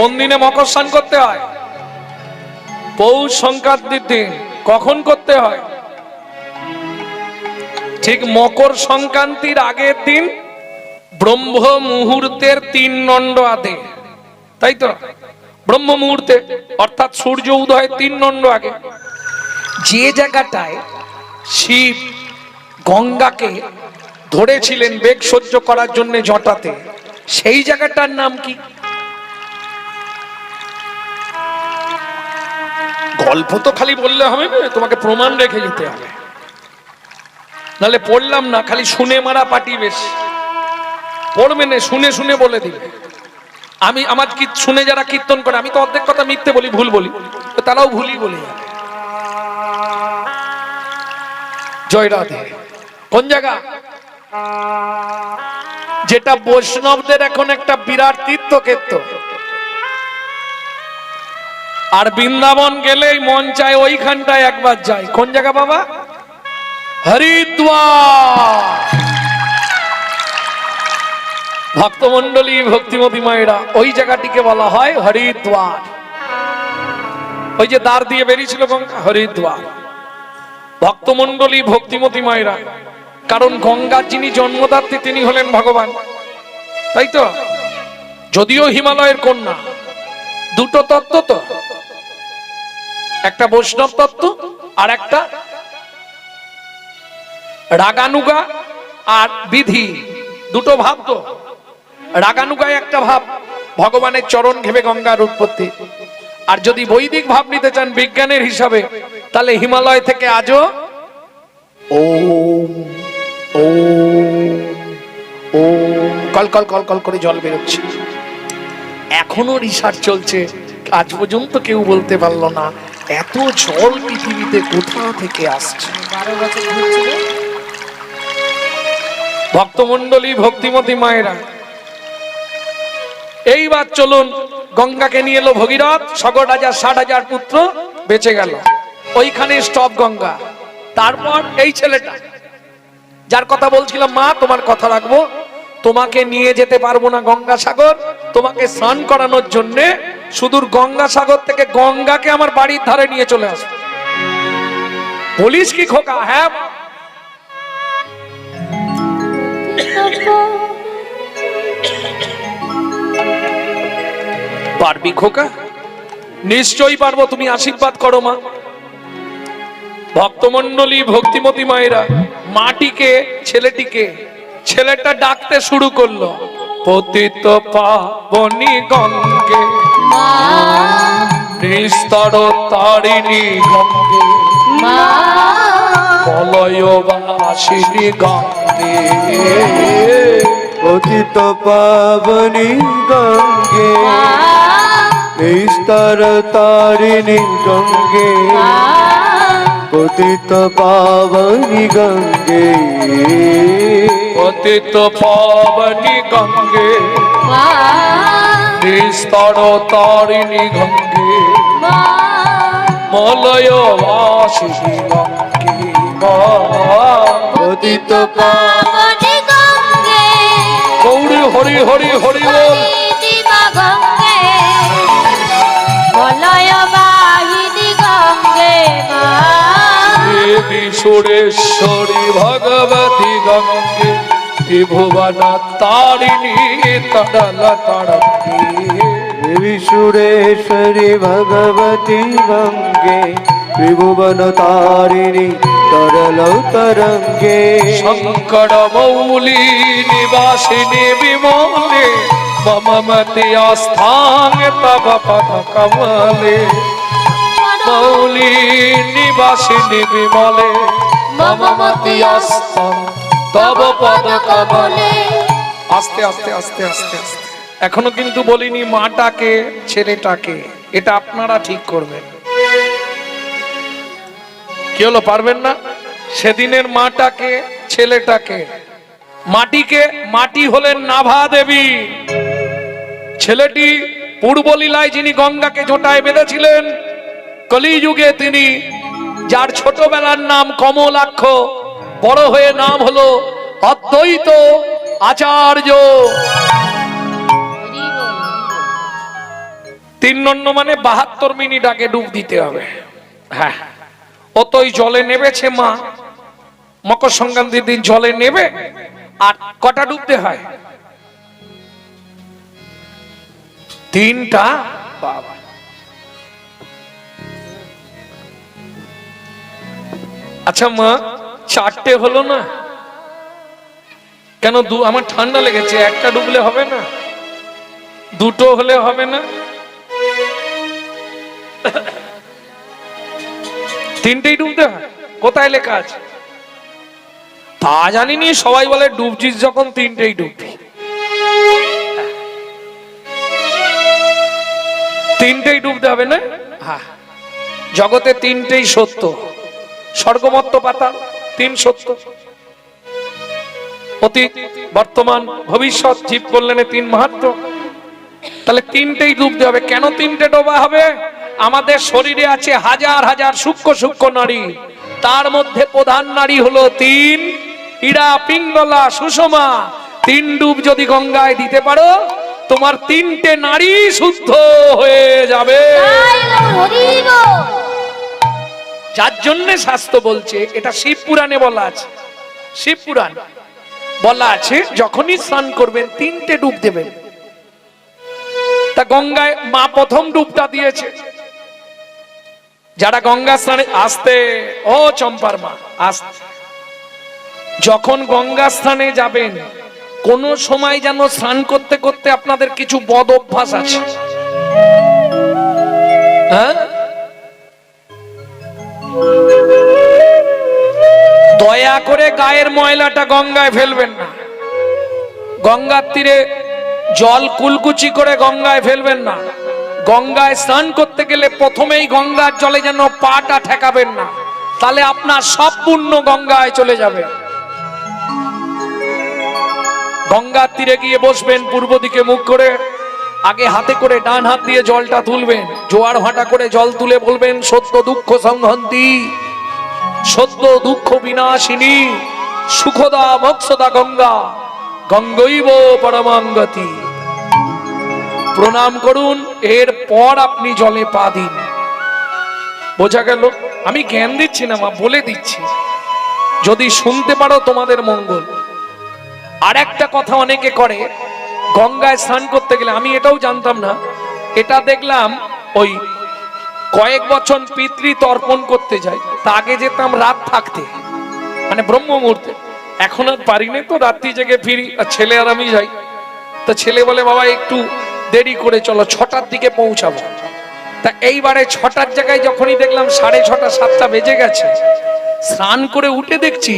কোন দিনে মকর স্নান করতে হয়? পৌষ সংক্রান্তির দিন কখন করতে হয়? ঠিক মকর সংক্রান্তির আগের দিন ব্রহ্ম মুহূর্তের তিন নন্ড আদে তাই তো? ব্রহ্ম মুহূর্তে, অর্থাৎ সূর্য উদয় তিন নন্ড আগে। যে জায়গাটায় শিব গঙ্গাকে ধরেছিলেন বেগ সহ্য করার জন্য জটাতে, সেই জায়গাটার নাম কি? গল্প তো খালি বললে হবে, তোমাকে প্রমাণ রেখে যেতে হবে। নালে পড়লাম না, খালি শুনে মারা পাটি বেশ। পড়বে না, শুনে শুনে বলে দিবে। আমি আমার কি শুনে যারা কীর্তন করে, আমি তো অর্ধেক কথা মিথ্যে বলি, ভুল বলি, তো তারাও ভুলই বলে যাবে। জয় রাধে। কোন জায়গা? যেটা বৈষ্ণবদের এখন একটা বিরাট তীর্থক্ষেত্র। আর বৃন্দাবন গেলেই মন চায় ওইখানটায় একবার যাই। কোন জায়গা বাবা? হরিদ্বার। ভক্তমন্ডলী ভক্তিমতী মায়েরা, ওই জায়গাটিকে বলা হয় হরিদ্বার। ওই যে দ্বার দিয়ে বেরিয়েছিল গঙ্গা, হরিদ্বার। ভক্তমন্ডলী ভক্তিমতী মায়েরা, কারণ গঙ্গার যিনি জন্মদাত্রী, তিনি হলেন ভগবান। তাই তো? যদিও হিমালয়ের কন্যা, দুটো তত্ত্ব তো। একটা বৈষ্ণব তত্ত্ব আর একটা রাগানুগা আর বিধি, দুটো ভাব তো। রাগানুগায় একটা ভাব, ভগবানের চরণ ঘেবে গঙ্গার উৎপত্তি। আর যদি বৈদিক ভাব নিতে চান বিজ্ঞানের হিসাবে, তাহলে হিমালয় থেকে আজও ওম। কল কল কল কল করে জল বেরোচ্ছে। এখনও রিসার্চ চলছে, আজ পর্যন্ত কেউ বলতে পারল না। এত জল পৃথিবীতে কোথা থেকে আসছে? ভক্তমন্ডলী ভক্তিমতী মায়েরা, এইবার চলুন গঙ্গাকে নিয়ে এলো ভগীরথ, সগর হাজার ষাট হাজার পুত্র বেঁচে গেল। ওইখানে স্টপ গঙ্গা। তারপর এই ছেলেটা, যার কথা বলছিলাম, মা, তোমার কথা রাখব। তোমাকে নিয়ে যেতে পারব না গঙ্গা সাগর তোমাকে স্নান করানোর জন্য সুদূর গঙ্গা সাগর থেকে গঙ্গাকে আমার বাড়ির ধারে নিয়ে চলে আসব। বলিস কি খোকা? হ্যাঁ। পারবি খোকা? নিশ্চয়ই পারব, তুমি আশীর্বাদ করো মা। ভক্তমন্ডলী ভক্তিমতী মায়েরা, মাটিকে, ছেলেটিকে, ছেলেটা ডাকতে শুরু করল। পতিত পাবনি গঙ্গে মা। নিস্তর তারিণী গঙ্গে মা। বলয় বাসিনী গঙ্গে। পতিত পাবনি গঙ্গে। মা। নিস্তর তারিণী গঙ্গে পতিত পাবনি গঙ্গে। পতিত পাবনি গঙ্গে। মা নিস্তর তারিণী গঙ্গে। মলয় গঙ্গে। পতিত গৌরী হরি হরি হরি বল। গঙ্গে। বাহিনী গঙ্গে দেবী সুরেশ্বরী ভগবতী গঙ্গে তারিণী তরল তরঙ্গে শঙ্কর মৌলি নিবাসিনী বিমলে মম মতি আস্থান তব পদ কমলে মৌলি নিবাসিনী বিমলে মম আস্থান তব পদ কমলে আস্তে আস্তে আস্তে আস্তে আস্তে এখনও কিন্তু বলিনি মাটাকে, ছেলেটাকে। এটা আপনারা ঠিক করবেন। কি হলো, পারবেন না? সেদিনের মাটাকে, ছেলেটাকে। মাটিকে, মাটি হলেন নাভা দেবী। ছেলেটি পূর্বলীলায় যিনি গঙ্গাকে জোটায় বেঁধেছিলেন, কলিযুগে তিনি, যার ছোটবেলার নাম কমলাক্ষ, বড় হয়ে নাম হলো অদ্বৈত আচার্য। তিন নন্ন মানে বাহাত্তর মিনিট আগে ডুব দিতে হবে। হ্যাঁ। অতই জলে নেবেছে মা। মকর সংক্রান্তির দিন জলে নেবে আর কটা ডুবতে হয়? তিনটা? বাবা। আচ্ছা মা, চারটে হলো না? কেন দু আমার ঠান্ডা লেগেছে, একটা ডুবলে হবে না? দুটো হলে হবে না? তিনটেই ডুবতে হয়। কোথায় লেখা আছে? তা জানিনি, সবাই বলে ডুবছিস যখন তিনটেই ডুববি। তিনটেই ডুবতে হবে না? হ্যাঁ। জগতে তিনটেই সত্য। স্বর্গমত্ত পাতা, তিন সত্য। অতীত, বর্তমান, ভবিষ্যৎ জীব কল্যাণে তিন মাহাত্ম। তাহলে তিনটেই ডুবতে হবে। কেন তিনটে ডোবা হবে? আমাদের শরীরে আছে হাজার হাজার সূক্ষ্ম সূক্ষ্ম নারী। তার মধ্যে প্রধান নারী হলো তিন, ইরা, পিঙ্গলা, সুষমা। তিন ডুব যদি গঙ্গায় দিতে পারো, তোমার তিনটে নারী শুদ্ধ হয়ে যাবে। যার জন্য শাস্ত্র বলছে, এটা শিব পুরাণে বলা আছে। শিব পুরাণ বলা আছে, যখনই স্নান করবেন, তিনটে ডুব দেবেন। তা গঙ্গায় মা প্রথম ডুবটা দিয়েছে। যারা গঙ্গা স্নানে আসতে, ও চম্পার মা আসতে যখন গঙ্গা স্নানে যাবেন, কোন সময় যেন স্নান করতে করতে আপনাদের কিছু বদ অভ্যাস আছে। হ্যাঁ? দয়া করে গায়ের ময়লাটা গঙ্গায় ফেলবেন না। গঙ্গার তীরে জল কুলকুচি করে গঙ্গায় ফেলবেন না। গঙ্গায় স্নান করতে গেলে প্রথমেই গঙ্গার জলে যেন পাটা ঠেকাবেন না, তাহলে আপনার সব পুণ্য গঙ্গায় চলে যাবে। গঙ্গার তীরে গিয়ে বসবেন, পূর্ব দিকে মুখ করে, আগে হাতে করে ডান হাত দিয়ে জলটা তুলবেন, জোয়ার ভাটা করে জল তুলে বলবেন সত্য দুঃখ সংহন্তি সত্য দুঃখ বিনাশিনী, সুখদা মোক্ষদা গঙ্গা, গঙ্গৈব পরমাঙ্গতি। প্রণাম করুন এর পর আপনি জলে পা দিন। বোঝা গেল? আমি জ্ঞান দিচ্ছি না, মা, বলে দিচ্ছি। যদি শুনতে পারো তোমাদের মঙ্গল। আর একটা কথা অনেকে করে, গঙ্গায় স্নান করতে গেলে, আমি এটাও জানতাম না। এটা দেখলাম ওই কয়েক বছর পিতৃ তর্পণ করতে যাই তা আগে যেতাম রাত থাকতে মানে ব্রহ্ম মুহূর্তে। এখন আর পারি না তো, রাত্রি জেগে ফিরি, আর ছেলে আর আমি যাই। তো ছেলে বলে, বাবা, একটু দেরি করে চলো, ছটার দিকে পৌঁছাবো। তা এইবারে ছটার জায়গায় যখনই দেখলাম সাড়ে ছটা, সাতটা বেজে গেছে, স্নান করে উঠে দেখছি,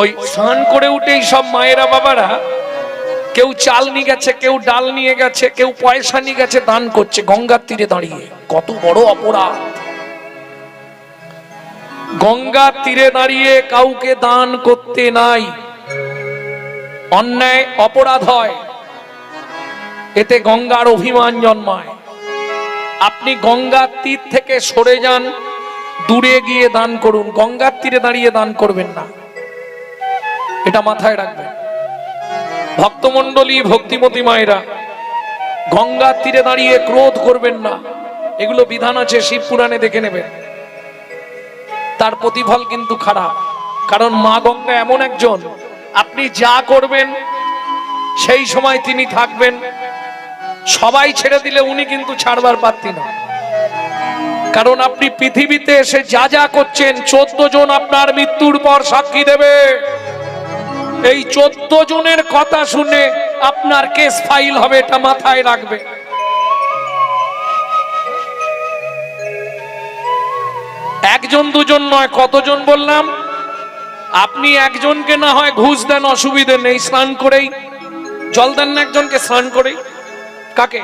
ওই স্নান করে উঠেই সব মায়েরা বাবারা কেউ চাল নিয়ে গেছে, কেউ ডাল নিয়ে গেছে, কেউ পয়সা নিয়ে গেছে, দান করছে, গঙ্গার তীরে দাঁড়িয়ে। কত বড় অপরাধ। গঙ্গার তীরে দাঁড়িয়ে কাউকে দান করতে নাই। অন্যায়, অপরাধ হয়। এতে গঙ্গার অভিমান জন্মায়। আপনি গঙ্গার তীর থেকে সরে যান, দূরে গিয়ে দান করুন। গঙ্গার তীরে দাঁড়িয়ে দান করবেন না। এটা মাথায় রাখবেন। ভক্তমন্ডলী ভক্তিমতী মায়েরা গঙ্গার তীরে দাঁড়িয়ে ক্রোধ করবেন না। এগুলো বিধান আছে, শিব পুরাণে দেখে নেবেন। তার প্রতিফল কিন্তু খারাপ। কারণ মা গঙ্গা এমন একজন। আপনি যা করবেন, সেই সময় তিনি থাকবেন। সবাই ছেড়ে দিলে উনি কিন্তু ছাড়বার পারতি না কারণ আপনি পৃথিবীতে এসে যা যা করছেন, চোদ্দ জন আপনার মৃত্যুর পর সাক্ষী দেবে। এই চোদ্দ জনের কথা শুনে আপনার কেস ফাইল হবে, এটা মাথায় রাখবে। একজন, দুজন নয়, কতজন বললাম? আপনি একজনকে না হয় ঘুষ দেন, অসুবিধে নেই, স্নান করেই। জল দেন না একজনকে, স্নান করেই। কাকে?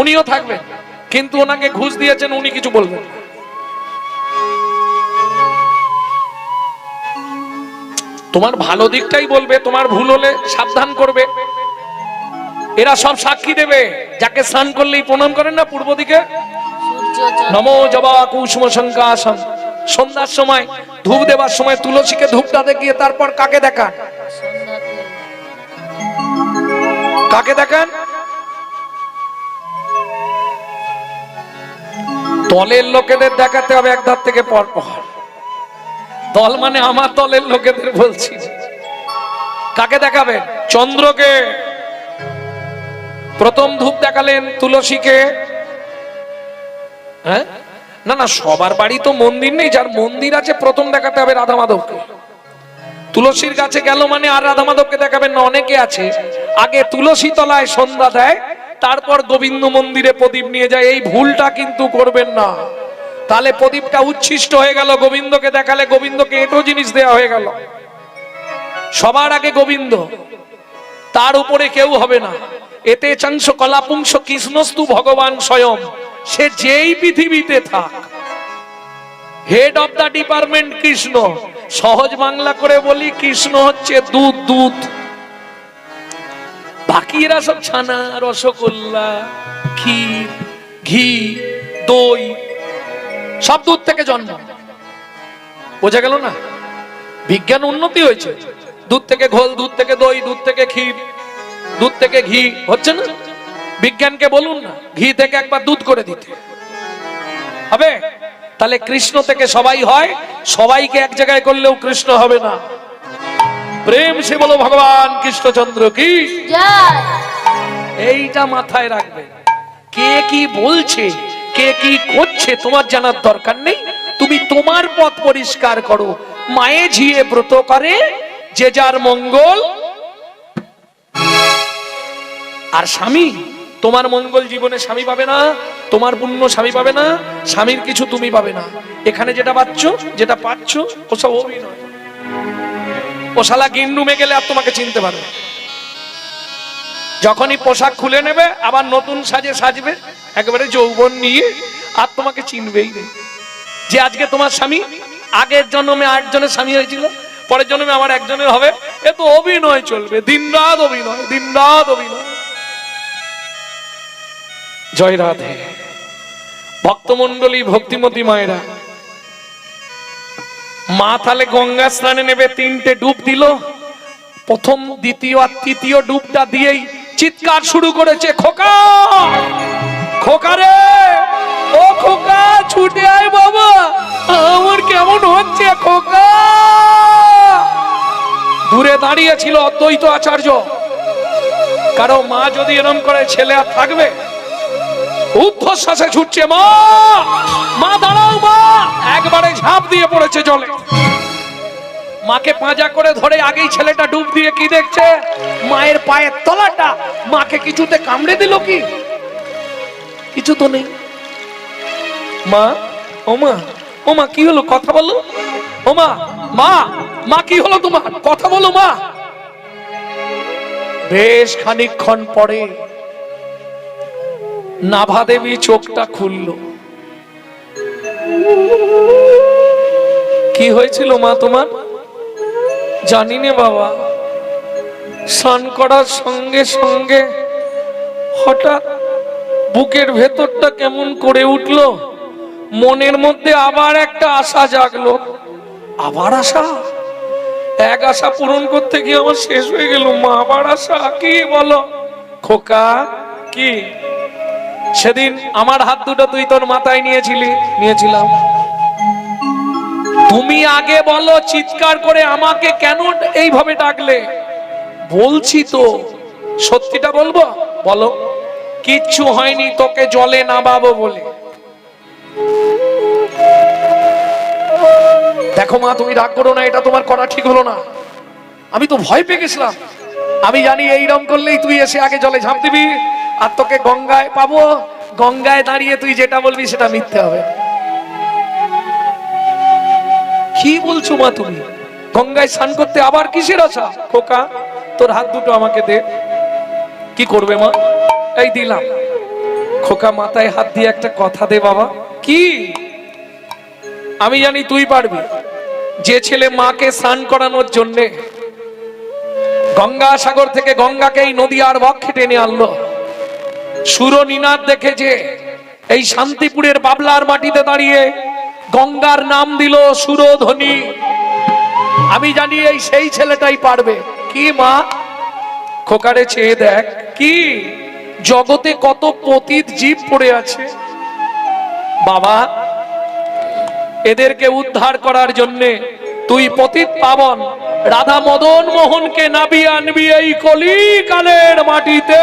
উনিও থাকবেন, কিন্তু ওনাকে ঘুষ দিয়েছেন, উনি কিছু বলবেন। তোমার ভালো দিকটাই বলবে, তোমার ভুল হলে সাবধান করবে। এরা সব সাক্ষী দেবে, যাকে স্নান করলেই প্রণাম করেন না পূর্ব দিকে? নমো জবা কুসুম শঙ্কাসন সন্ধ্যার সময় ধূপ দেবার সময় তুলসীকে ধূপটা দেখিয়ে তারপর কাকে দেখান? কাকে দেখান? দলের লোকেদের দেখাতে হবে এক ধার থেকে পর পর। দল মানে আমার দলের লোকেদের বলছি। কাকে দেখাবেন? চন্দ্রকে। প্রথম ধূপ দেখালেন তুলসীকে। হ্যাঁ? না না, সবার বাড়ি তো মন্দির নেই, যার মন্দির আছে প্রথম দেখাতে হবে রাধা মাধবকে। তুলসীর কাছে গেল মানে আর রাধা মাধবকে দেখাবেন না, অনেকে আছে। আগে তুলসী তলায় সন্ধ্যা দেয় তারপর গোবিন্দ মন্দিরে প্রদীপ নিয়ে যায়। এই ভুলটা কিন্তু করবেন না। তাহলে প্রদীপটা উচ্ছিষ্ট হয়ে গেল, গোবিন্দকে দেখালে গোবিন্দকে এটো জিনিস দেয়া হয়ে গেল। সবার আগে গোবিন্দ। তার উপরে কেউ হবে না। এতে চাংশ কলাপুংস কৃষ্ণস্তু ভগবান স্বয়ং। সে যেই পৃথিবীতে থাক। Head of the department Krishna. সহজ বাংলা করে বলি, কৃষ্ণ হচ্ছে দুধ দুধ। বাকিরা সব ছানা, রসগোল্লা, ক্ষীর, ঘি, দই, সব দুধ থেকে জন্ম। বোঝা গেল না? বিজ্ঞান উন্নতি হয়েছে। দুধ থেকে ঘোল, দুধ থেকে দই, দুধ থেকে ক্ষীর, দুধ থেকে ঘি, হচ্ছে না? বিজ্ঞানকে বলুন না, ঘি থেকে একবার দুধ করে দিতে। হবে? তাহলে কৃষ্ণ থেকে সবাই হয়, সবাইকে এক জায়গায় করলেও কৃষ্ণ হবে না। প্রেম সে বলো ভগবান কৃষ্ণচন্দ্র কি? এইটা মাথায় রাখবে। কে কি বলছে কে কি করছে তোমার জানার দরকার নেই। তুমি তোমার পথ পরিষ্কার করো। মায়ে ঝিয়ে ব্রত করে যে যার মঙ্গল। আর স্বামী তোমার মঙ্গল জীবনে স্বামী পাবে না তোমার পুণ্য স্বামী পাবে না স্বামীর কিছু তুমি পাবে না। এখানে যেটা পাচ্ছ যেটা পাচ্ছ ওসব অভিনয়। ও শালা গিন্ডুমে গেলে আর তোমাকে চিনতে পারবে যখনই পোশাক খুলে নেবে, আবার নতুন সাজে সাজবে, একেবারে যৌবন নিয়ে, আর তোমাকে চিনবেই নেই যে আজকে তোমার স্বামী, আগের জন্মে আটজনের স্বামী হয়েছিল, পরের জন্মে আমার একজনের হবে, এ তো অভিনয় চলবে, দিন রাত অভিনয়, দিন রাত অভিনয়। জয় রাধে। ভক্তমন্ডলী ভক্তিমতী মায়েরা মা তাহলে গঙ্গা স্নানে নেবে, তিনটে ডুব দিল। প্রথম, দ্বিতীয় আর তৃতীয় ডুবটা দিয়েই চিৎকার শুরু করেছে, খোকা! খোকারে ও খোকা, ছুটে আয় বাবা! আমার কেমন হচ্ছে খোকা? দূরে দাঁড়িয়ে ছিল অদ্বৈত আচার্য। কারও মা যদি এরম করে ছেলে আর থাকবে ঊর্ধ্বশ্বাসে ছুটছে, মা! মা, দাঁড়াও, মা! একবারে ঝাঁপ দিয়ে পড়েছে জলে। মাকে পাঁজা করে ধরে আগেই ছেলেটা ডুব দিয়ে কি দেখছে? মায়ের পায়ের তলাটা। মাকে কিছুতে কামড়ে দিল কি? কিছু তো নেই। মা, ও মা ও মা, কি হলো? কথা বলো। ও মা মা মা, কি হলো তোমার? কথা বলো, মা। বেশ খানিকক্ষণ পরে নাভা দেবী চোখটা খুলল। কি হয়েছিল মা তোমার? জানি নে বাবা, স্নান করার সঙ্গে সঙ্গে হঠাৎ বুকের ভেতরটা কেমন করে উঠল, মনের মধ্যে আবার একটা আশা জাগলো। আবার আশা? এক আশা পূরণ করতে গিয়ে আমার শেষ হয়ে গেল। মা, আবার আশা? কি বলো? খোকা, কি? সেদিন আমার হাত দুটো তুই তোর মাথায় নিয়েছিলি, নিয়েছিলাম। তুমি আগে বলো, চিৎকার করে আমাকে কেন এইভাবে ডাকলে? বলছি তো, সত্যিটা বলব? বলো, কিচ্ছু হয়নি তোকে জলে নামাবো বলে। দেখো মা, তুমি রাগ করো না, এটা তোমার করা ঠিক হলো না। আমি তো ভয় পেয়ে গেছিলাম। আমি জানি এইরকম করলেই তুই এসে আগে জলে ঝাঁপ দিবি। আর তোকে গঙ্গায় পাবো। গঙ্গায় দাঁড়িয়ে তুই যেটা বলবি সেটা মিথ্যে হবে। কি বলছো মা তুমি? গঙ্গায় স্নান করতে আবার কিসের আশা? খোকা, তোর হাত দুটো আমাকে দে। কি করবে মা? এই দিলাম। খোকা, মাথায় হাত দিয়ে একটা কথা দে বাবা। কি? আমি জানি তুই পারবি। যে ছেলে মাকে স্নান করানোর জন্যে গঙ্গা সাগর থেকে গঙ্গাকে এই নদী আর বক্ষে টেনে আনলো। সুর নিনাদ দেখে যে এই শান্তিপুরের বাবলার মাটিতে দাঁড়িয়ে গঙ্গার নাম দিল সুরধ্বনি। আমি জানি এই সেই ছেলেটাই পারবে। কি মা? খোকারে চেয়ে দেখ। কি? জগতে কত পতিত জীব পড়ে আছে। বাবা, এদেরকে উদ্ধার করার জন্যে তুই পতিত পাবন। রাধা মদন মোহনকে নাবি আনবি এই কলিকালের মাটিতে।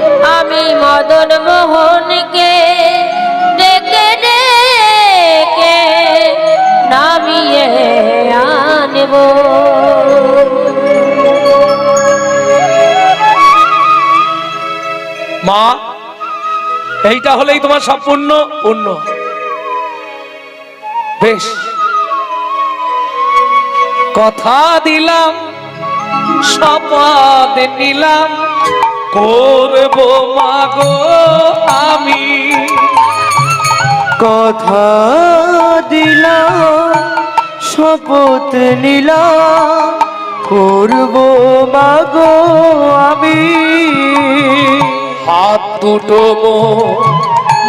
আমি মদন মোহনকে ডেকে ডেকে নামিয়ে আনব। মা, এইটা হলেই তোমার সব পূর্ণ পূর্ণ বেশ। কথা দিলাম, শপথ নিলাম। করব মাগো আমি। কথা দিলাম শপথ নিলাম করব মাগো আমি। হাত দুটো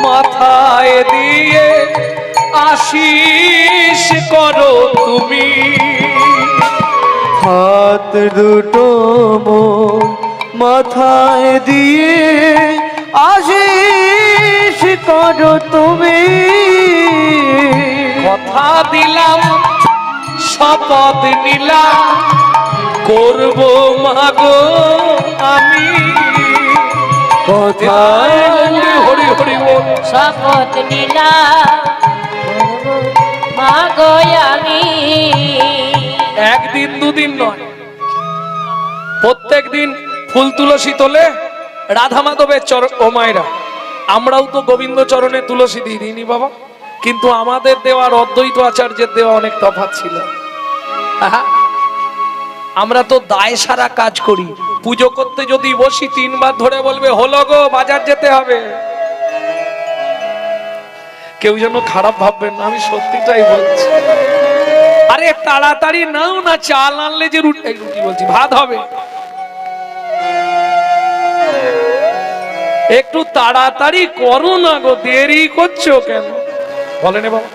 মাথায় দিয়ে আশিস করো তুমি। হাত দুটো মোর মাথায় দিয়ে আশিস করো তুমি। কথা দিলাম শপথ নিলাম করব মাগো আমি। কথা হরি হরি বল। শপথ নিলাম মাগো আমি। একদিন দুদিন নয় প্রত্যেক দিন ফুল তুলসী তোলে রাধা মাধবের চর ও মায়েরা, আমরাও তো গোবিন্দ চরণে তুলসী দিই দিইনি বাবা। কিন্তু আমাদের দেওয়ার অদ্বৈত আচার্যের দেওয়া অনেক তফাৎ ছিল। আমরা তো দায় সারা কাজ করি। পুজো করতে যদি বসি তিনবার ধরে বলবে, হলো গো, বাজার যেতে হবে। কেউ যেন খারাপ ভাববেন না, আমি সত্যিটাই বলছি। আরে, তাড়াতাড়ি নাও না, চাল আনলে যে রুটি রুটি বলছি, ভাত হবে। একটু তাড়াতাড়ি করো না গো, দেরি করছ কেন? বলেন বাবা।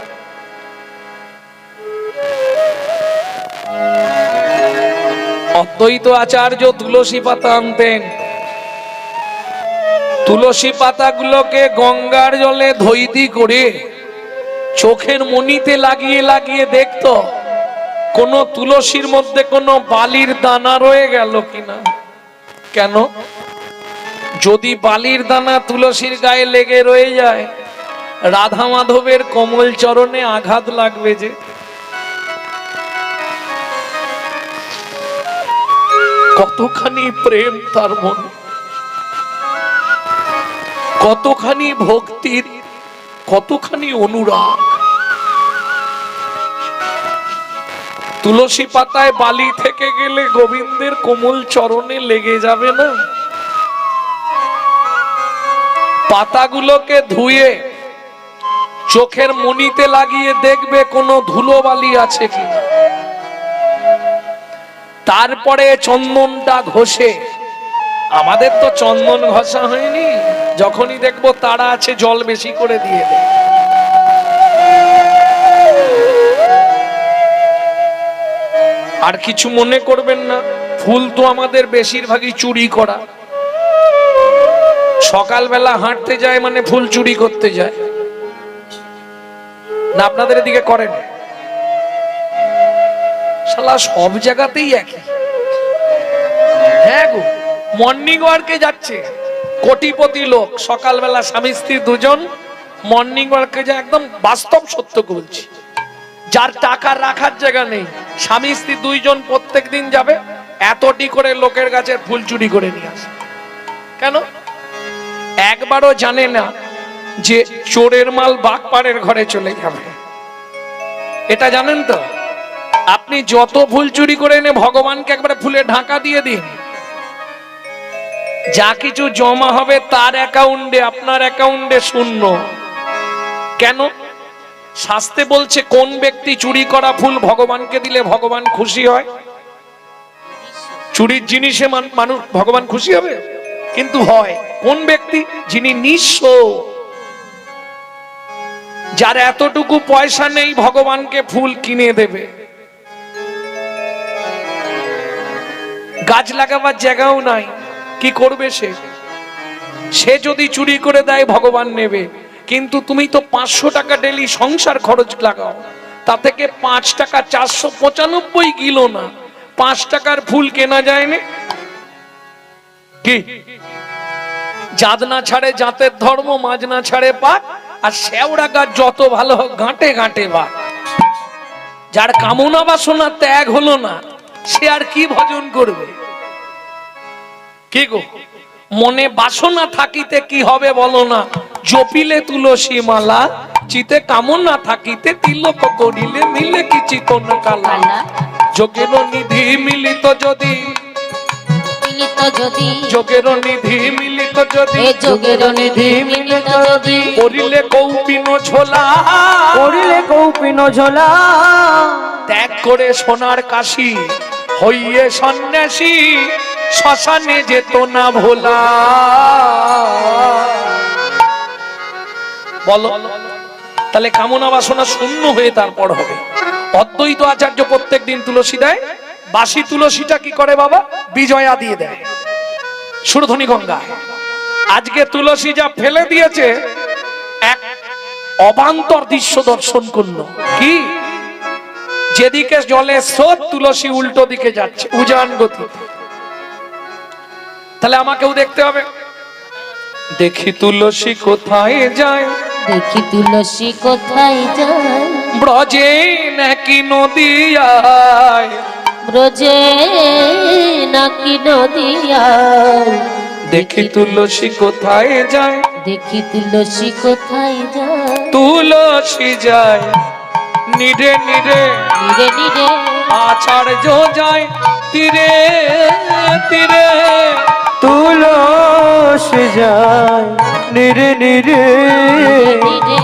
অদ্বৈত আচার্য তুলসী পাতা আনতেন। তুলসী পাতাগুলোকে গঙ্গার জলে ধৈতি করে চোখের মনিতে লাগিয়ে লাগিয়ে দেখতো, কোন তুলসীর মধ্যে কোনো বালির দানা রয়ে গেল কিনা। কেন? যদি বালির দানা তুলসীর গায়ে লেগে রয়ে যায়, রাধা মাধবের কমল চরণে আঘাত লাগবে যে। কতখানি প্রেম তার মন, কতখানি ভক্তির, কতখানি অনুরাগ। তুলসী পাতায় বালি থেকে গেলে গোবিন্দের কোমল চরণে লেগে যাবে না? পাতাগুলোকে ধুয়ে চোখের মনিতে লাগিয়ে দেখবে কোনো ধুলোবালি আছে কিনা। তারপরে চন্দনটা ঘষে, আমাদের তো চন্দন ঘষা হয়নি, যখনই দেখব তারা আছে জল বেশি করে দেয় আর কিছু মনে করবেন না, ফুল তো আমাদের বেশিরভাগই চুরি করা। সকালবেলা হাঁটতে যায় মানে ফুল চুরি করতে যায়। না, আপনাদের এদিকে করেন। শালা, সব জায়গাতেই একই। হ্যাঁ গো মর্নিং ওয়ার্কে যাচ্ছে। কোটিপতি লোক, সকালবেলা স্বামী স্ত্রী দুজন মর্নিং ওয়ার্কে যায় একদম বাস্তব সত্য বলছি। যার টাকা রাখার জায়গা নেই, স্বামী স্ত্রী দুইজন প্রত্যেক দিন যাবে, এতটি করে লোকের কাছে ফুল চুরি করে নিয়ে আসে। কেন? একবারও জানে না যে চোরের মাল বাগপাড়ের ঘরে চলে যাবে। এটা জানেন তো? আপনি যত ফুল চুরি করে এনে ভগবানকে একবারে ফুলে ঢাকা দিয়ে দিন। যা কিছু জমা হবে তার অ্যাকাউন্টে, আপনার অ্যাকাউন্টে শূন্য। কেন? শাস্তে বলছে, কোন ব্যক্তি চুরি করা ফুল ভগবানকে দিলে ভগবান খুশি হয়? চুরির জিনিসে মানুষ ভগবান খুশি হবে? কিন্তু হয় কোন ব্যক্তি? যিনি নিঃস্ব। যার এতটুকু পয়সা নেই, ভগবানকে ফুল কিনে দেবে। গাছ লাগাবার জায়গাও নাই। কি করবে সে? সে যদি চুরি করে দেয়, ভগবান নেবে। কিন্তু তুমি তো পাঁচশো টাকা ডেলি সংসার খরচ লাগাও। তা থেকে পাঁচ টাকা চারশো পঁচানব্বই কিলো না। পাঁচ টাকার ফুল কেনা যায় না? কি? জাত না ছাড়ে জাতের ধর্ম মাঝ না ছাড়ে পাক আর শেওড়া গাছ যত ভালো হোক গাঁটে গাঁটে বা যার কামনা বাসনা ত্যাগ হলো না সে আর কি ভজন করবে? কি গো? মনে বাসনা থাকিতে কি হবে বলো না? জপিলে তুলসী মালা চিতে কামনা থাকিতে তিলক করিলে মিলে কি চিতন কালা? কালা? যোগের নিধি মিলিত যদি মিলিত যদি যোগের নিধি মিলিত যদি এ যোগের নিধি মিলিত যদি। করিলে কৌপিন ছোলা করিলে কৌপিন ঝোলা। ত্যাগ করে সোনার কাশি হইয়ে সন্ন্যাসী শ্মশানে যেত না ভোলা। বলো তাহলে কামনা বাসনা শূন্য হয়ে তারপর হবে। অদ্বৈত আচার্য প্রত্যেক দিন তুলসী দেয় বাসি তুলসীটা কি করে বাবা? বিজয়া দিয়ে দেয়। সুরধ্বনি গঙ্গা। আজকে তুলসী যা ফেলে দিয়েছে এক অবান্তর দৃশ্য দর্শন করল। কি? যেদিকে জলে স্রোত তুলসী উল্টো দিকে যাচ্ছে উজান গতি তাহলে আমাকেও দেখতে হবে। দেখি তুলসী কোথায় যায়? দেখি তুলসী কোথায় যায়? ব্রজে নাকি নদিয়ায় ব্রজে নাকি নদিয়ায় দেখি তুলসী কোথায় যায়? দেখি তুলসী কোথায় যায়? তুলসী যায় নিরে নিরে নিরে নিরে আচার্য যায় তীরে তীরে তুলসী যায় নিরে নিরে নিরে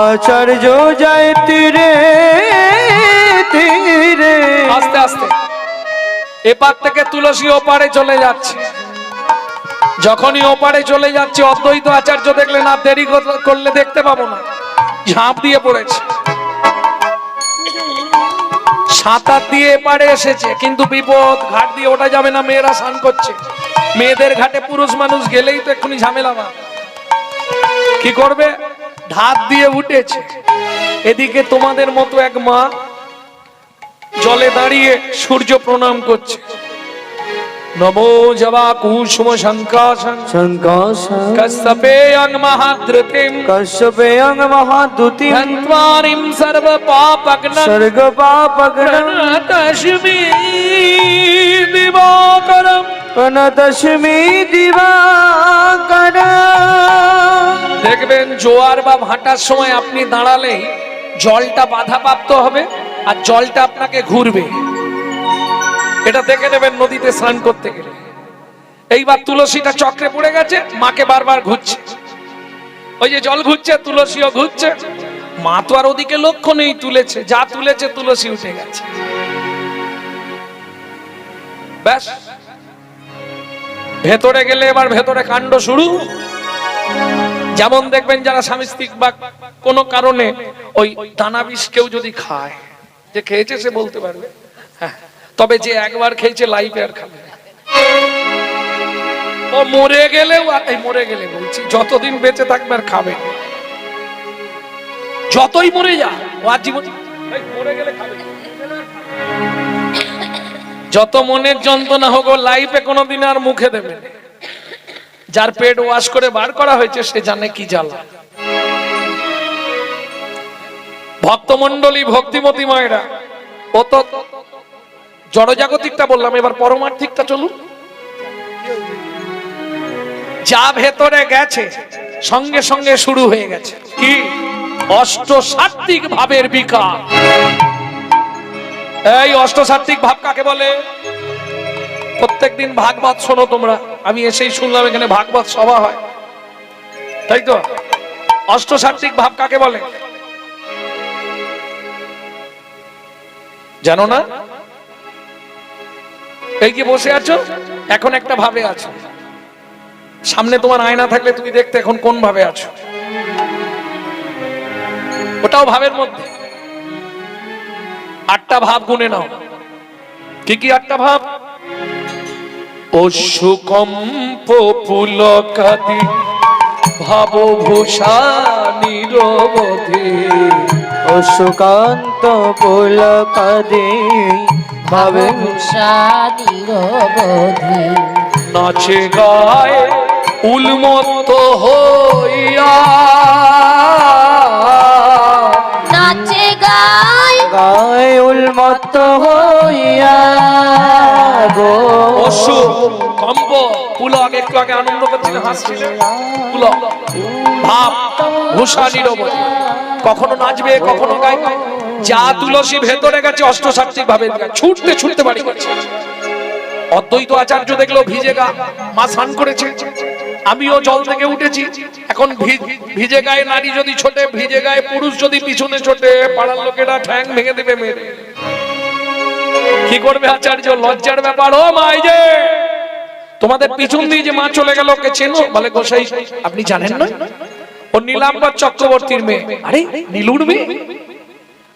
আচার্য যায় তীরে তীরে আস্তে আস্তে। এপার থেকে তুলসী ওপারে চলে যাচ্ছে। যখনই ওপারে চলে যাচ্ছে, অদ্বৈত আচার্য দেখলে না দেরি কর- করলে দেখতে পাবো না। ঝাঁপ দিয়ে পড়েছে। সাঁতার দিয়ে এপারে এসেছে, কিন্তু বিপদ, ঘাট দিয়ে ওটা যাবে না, মেয়েরা স্নান করছে। মেয়েদের ঘাটে পুরুষ মানুষ গেলেই তো এক্ষুনি ঝামেলা মা কি করবে? ধার দিয়ে উঠেছে। এদিকে তোমাদের মতো এক মা জলে দাঁড়িয়ে সূর্য প্রণাম করছে। নমো জবা কুসুম শঙ্কাশং শঙ্কাশং অং মহাদ্রতিম। কশ্যপে অং মহাদুতি ধন্ত্বারিম সর্ব পাপগ্ন পাপগ্রহণ দশমী দিবাকরম দেখবেন জোয়ার বা ভাটার সময় আপনি দাঁড়ালেই জলটা বাধাপ্রাপ্ত হবে। আর জলটা আপনাকে ঘুরবে। এটা দেখে নেবেন নদীতে স্নান করতে গেলে। এইবার তুলসীটা চক্রে পড়ে গেছে, মাকে বারবার ঘুরছে। ওই যে জল ঘুরছে, তুলসীও ঘুরছে। মা তো আর ওদিকে লক্ষ্য নেই, তুলেছে। যা তুলেছে, তুলসী উঠে গেছে। ব্যাস। ভেতরে গেলে এবার ভেতরে কাণ্ড শুরু। যেমন দেখবেন যারা স্বামী স্ত্রী বা কোনো কারণে ওই দানা বিষ কেউ যদি খায় যে খেয়েছে সে বলতে পারবে। হ্যাঁ তবে যে একবার খেয়েছে লাইফে আর খাবে ও মরে গেলেও, এই মরে গেলে বলছি, যতদিন বেঁচে থাকবে আর খাবে যতই মরে যা ও আর জীবন মরে গেলে খাবে যত মনের যন্ত্রণা হোক লাইফে কোনোদিন আর মুখে দেবে। যার পেট ওয়াশ করে বার করা হয়েছে, সে জানে কি জ্বালা। ভক্তমন্ডলী ভক্তিমতী মায়েরা। ও তো জড়জাগতিকটা বললাম, এবার পরমার্থিকটা চলুন। যা ভেতরে গেছে, সঙ্গে সঙ্গে শুরু হয়ে গেছে। কি? অষ্টসাত্ত্বিক ভাবের বিকাশ। এই অষ্টসাত্ত্বিক ভাব কাকে বলে? প্রত্যেকদিন ভাগবত শোনো তোমরা। আমি এসেই শুনলাম, এখানে ভাগবত সভা হয়। তাই তো? অষ্টসাত্বিক ভাব কাকে বলে? জানো না? এই যে বসে আছো? এখন একটা ভাবে আছো। সামনে তোমার আয়না থাকলে তুমি দেখতে এখন কোন ভাবে আছো? ওটাও ভাবের মধ্যে। আটটা ভাব গুনে নাও। কি কি আটটা ভাব? অশুকম্প পুলকাদি ভাব নিরবধি। সুকান্ত পুলকাদি ভাবে ভূষা নিরবধি নাচে গায় উন্মত্ত হইয়া গায়ে উন্মত্ত হইয়া গো। অশু কম্প পুলক, একটু আগে আনন্দ করছিলেন হাসছিলেন পুলক, ভাব, ভূষা নিরবধি। কখনো নাচবে, কখনো গাইবে। যা তুলসী ভেতরে গেছে অষ্টসাত্বিক ভাবে ছুটতে ছুটতে বাড়ি করছে অদ্বৈত আচার্য দেখল, ভিজে গা, মা স্নান করেছে। আমিও জল থেকে উঠেছি। এখন ভিজে গায়ে নারী যদি ছোটে, ভিজে গায়ে পুরুষ যদি পিছনে ছোটে, পাড়ার লোকেরা ঠ্যাং ভেঙে দেবে মেরে। কি করবে আচার্য? লজ্জার ব্যাপার। ও মা, এই যে! তোমাদের পিছন দিয়ে যে মা চলে গেল, ওকে চেনো? বলে, গোসাই, আপনি জানেন না ও নীলাম্বর চক্রবর্তীর মেয়ে। আরে, নীলুর মেয়ে?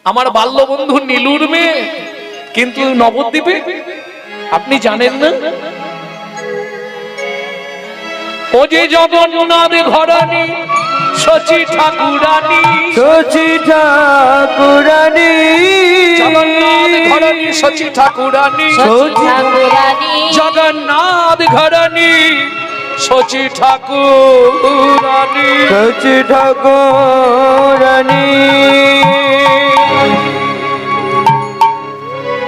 আমার বাল্য বন্ধু নীলুর মেয়ে। কিন্তু নবদ্বীপে? আপনি জানেন না? ও যে জগন্নাথ ঘরানি সচি ঠাকুরানি। সচি ঠাকুরানি। জগন্নাথ ঘরানি সচি ঠাকুরানি। সচি ঠাকুরানী। জগন্নাথ ঘরানি সচি ঠাকুরানি। সচি ঠাকুরানি।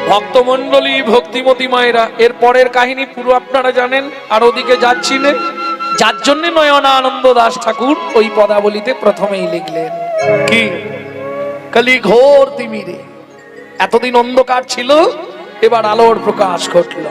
ভক্তমন্ডলী ভক্তিমতী মায়েরা এর পরের কাহিনী পুরো আপনারা জানেন আর ওদিকে যাচ্ছিলেন যার জন্য নয়না আনন্দ দাস ঠাকুর ওই পদাবলিতে প্রথমেই লিখলেন। কি? কালি ঘোর তিমিরে। এতদিন অন্ধকার ছিল এবার আলোর প্রকাশ ঘটলো।